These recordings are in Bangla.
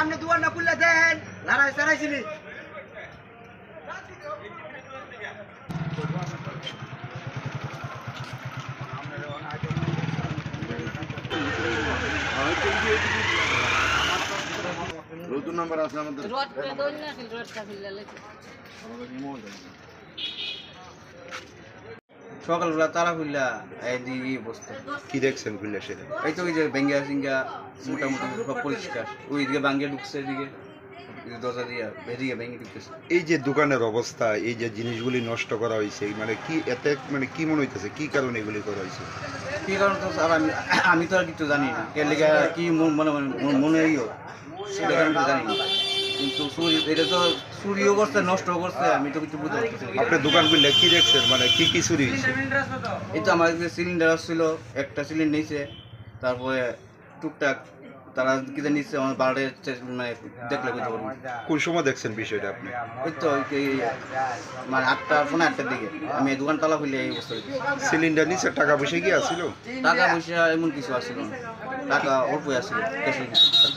আপনি দোকানটা খুললে দেন। লড়াই সারাইছিলি নতুন নাম্বার আছে আমাদের। রড না লেগে সকালবেলা তারা খুললা বসতে কি দেখছেন খুললে সেটা? এই তো ওই যে বেঙ্গা সিঙ্গা মোটামুটি সব পরিষ্কার। ওইদিকে বাঙ্গে ঢুকছে এদিকে এই যে দরজা দিয়ে এদিকে ভেঙে ঢুকতেছে। এই যে দোকানের অবস্থা এই যে জিনিসগুলি নষ্ট করা হয়েছে মানে কি এতে মানে কি মনে হইতেছে? কি কারণে এগুলি করা হয়েছে কি কারণ তো স্যার আমি আমি তো আর কিছু জানি না। কে লেগে কি মন- মনে মনে সেটা আমি তো জানি না কিন্তু সূর্য এটা তো করছে করছে আমি তো কিছু বুঝতে পারছি না। আপনার কি দেখছেন? মানে কি কি চুরি হয়েছে? এই তো আমার যে সিলিন্ডার আসছিল একটা সিলিন্ডার নিয়েছে তারপরে টুকটাক তারা কিনে নিচ্ছে আমার বাড়ে মানে দেখলে বুঝতে পারব কোন সময় দেখছেন বিষয়টা আপনি? ওই তো মানে আটটা ফোনে আটটার দিকে। আমি দোকান তালা খুলে এই অবস্থা সিলিন্ডার নিচে টাকা পয়সা কি আসছিল টাকা পয়সা এমন কিছু আসছিল টাকা অল্পই আসছিল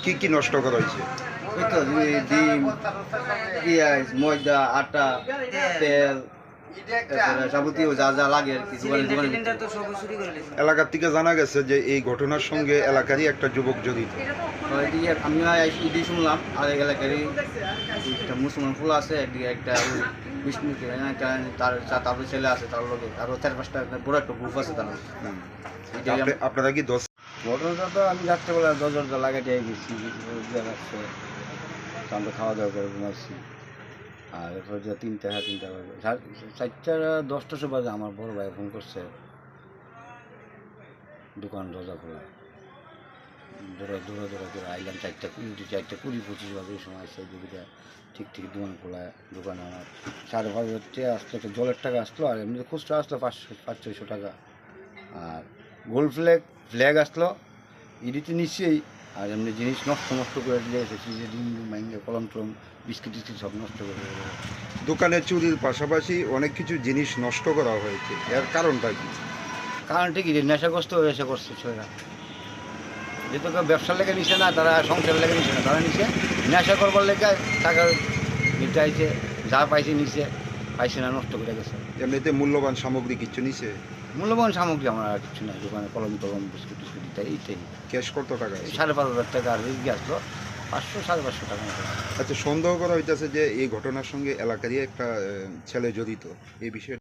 কি কি নষ্ট করা হয়েছে? ওই তো ডিম পেঁয়াজ ময়দা আটা তেল এলাকার থেকে জানা গেছে যে এই ঘটনার সঙ্গে এলাকারই একটা যুবক জড়িত। আমি ইডি শুনলাম আর এলাকারই একটা মুসলমান ফুল আছে এদিকে একটা ওই বিষ্ণু কে, একটা তার তারপরে ছেলে আছে তার লোকে আরও চার পাঁচটা একটা বড় একটা গ্রুপ আছে তার আপনারা কি দশ ঘটনাটা তো আমি রাত্রেবেলা দরজা লাগাতে গেছি আমরা খাওয়া দাওয়া করে ঘুমাচ্ছি আর এরপর যে তিনটা হ্যাঁ তিনটা বাজে। চারটা, দশটার সময় বাজে, আমার বড় ভাই ফোন করছে। দোকান দরজা খোলা। দৌড়া দৌড়া দৌড়া করে আইলাম চারটা কুড়ি চারটা কুড়ি, পঁচিশ বাজে এই সময় আসছে দিদিটা ঠিক ঠিক দোকান খোলা, দোকানে আমার। সাড়ে পাঁচ টাকা আসলো, একটা জলের টাকা আসলো, আর এমনি খুচরা আসলো পাঁচশো পাঁচ, ছয়শো টাকা। আর গোল্ড ফ্ল্যাগ ফ্ল্যাগ আসলো। ইডিতে নিশ্চয়ই আর এমনি জিনিস নষ্ট নষ্ট করে দিয়ে এসেছি যে ডিম মাইঙ্গে কলম টলম বিস্কিট টিস্কিট সব নষ্ট করে দিল। দোকানে চুরির পাশাপাশি অনেক কিছু জিনিস নষ্ট করা হয়েছে। এর কারণটা কি? কারণ ঠিকই যে নেশাগ্রস্ত হয়ে এসে করছে ছেলেরা। যেহেতু ব্যবসার লেগে নিছে না তারা সংসার লেগে নিছে না তারা নিছে। নেশা করবার লেগে টাকা মিটাইছে যা পাইছে নিছে পাইছে না নষ্ট করে গেছে। এমনিতে মূল্যবান সামগ্রী কিছু নিছে? মূল্যবান সামগ্রী আমার আর কিছু নাই দোকানে কলম টলম বিস্কুট টিস্কুট ইত্যাদি ইত্যাদি ক্যাশ কত টাকা সাড়ে পাঁচ হাজার টাকা আর রিস্কি আসলো পাঁচশো সাড়ে পাঁচশো টাকা আচ্ছা সন্দেহ করা হইতেছে যে এই ঘটনার সঙ্গে এলাকারই একটা ছেলে জড়িত এই বিষয়ে